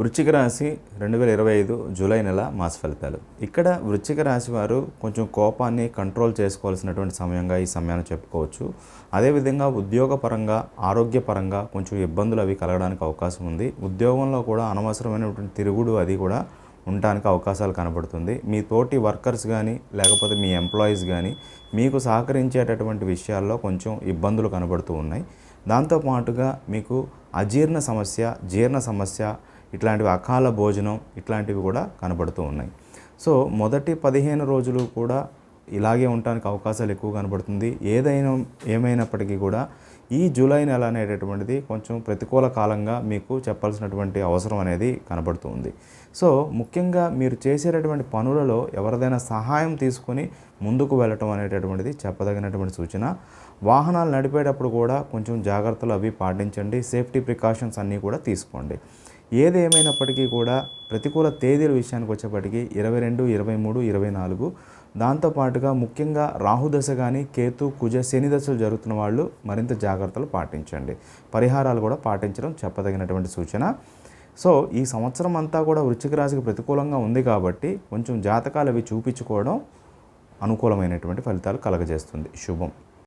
వృశ్చిక రాశి రెండు వేల ఇరవై ఐదు జూలై నెల మాస ఫలితాలు. ఇక్కడ వృశ్చిక రాశి వారు కొంచెం కోపాన్ని కంట్రోల్ చేసుకోవాల్సినటువంటి సమయంగా ఈ సమయాన్ని చెప్పుకోవచ్చు. అదేవిధంగా ఉద్యోగపరంగా ఆరోగ్యపరంగా కొంచెం ఇబ్బందులు అవి కలగడానికి అవకాశం ఉంది. ఉద్యోగంలో కూడా అనవసరమైనటువంటి తిరుగుడు అది కూడా ఉండడానికి అవకాశాలు కనబడుతుంది. మీ తోటి వర్కర్స్ కానీ లేకపోతే మీ ఎంప్లాయీస్ కానీ మీకు సహకరించేటటువంటి విషయాల్లో కొంచెం ఇబ్బందులు కనబడుతూ ఉన్నాయి. దాంతోపాటుగా మీకు అజీర్ణ సమస్య జీర్ణ సమస్య ఇట్లాంటివి అకాల భోజనం ఇట్లాంటివి కూడా కనబడుతూ ఉన్నాయి. సో మొదటి పదిహేను రోజులు కూడా ఇలాగే ఉండడానికి అవకాశాలు ఎక్కువ కనబడుతుంది. ఏదైనా ఏమైనప్పటికీ కూడా ఈ జూలై నెల అనేటటువంటిది కొంచెం ప్రతికూల కాలంగా మీకు చెప్పాల్సినటువంటి అవసరం అనేది కనబడుతుంది సో ముఖ్యంగా మీరు చేసేటటువంటి పనులలో ఎవరిదైనా సహాయం తీసుకొని ముందుకు వెళ్ళటం అనేటటువంటిది చెప్పదగినటువంటి సూచన. వాహనాలు నడిపేటప్పుడు కూడా కొంచెం జాగ్రత్తలు అవి పాటించండి. సేఫ్టీ ప్రికాషన్స్ అన్నీ కూడా తీసుకోండి. ఏది ఏమైనప్పటికీ కూడా ప్రతికూల తేదీల విషయానికి వచ్చేప్పటికీ ఇరవై రెండు ఇరవై మూడు ఇరవై నాలుగు. దాంతోపాటుగా ముఖ్యంగా రాహుదశ కానీ కేతు కుజ శని దశలు జరుగుతున్న వాళ్ళు మరింత జాగ్రత్తలు పాటించండి. పరిహారాలు కూడా పాటించడం చెప్పదగినటువంటి సూచన. సో ఈ సంవత్సరం అంతా కూడా వృశ్చిక రాశికి ప్రతికూలంగా ఉంది కాబట్టి కొంచెం జాతకాలు అవి చూపించుకోవడం అనుకూలమైనటువంటి ఫలితాలు కలగజేస్తుంది. శుభం.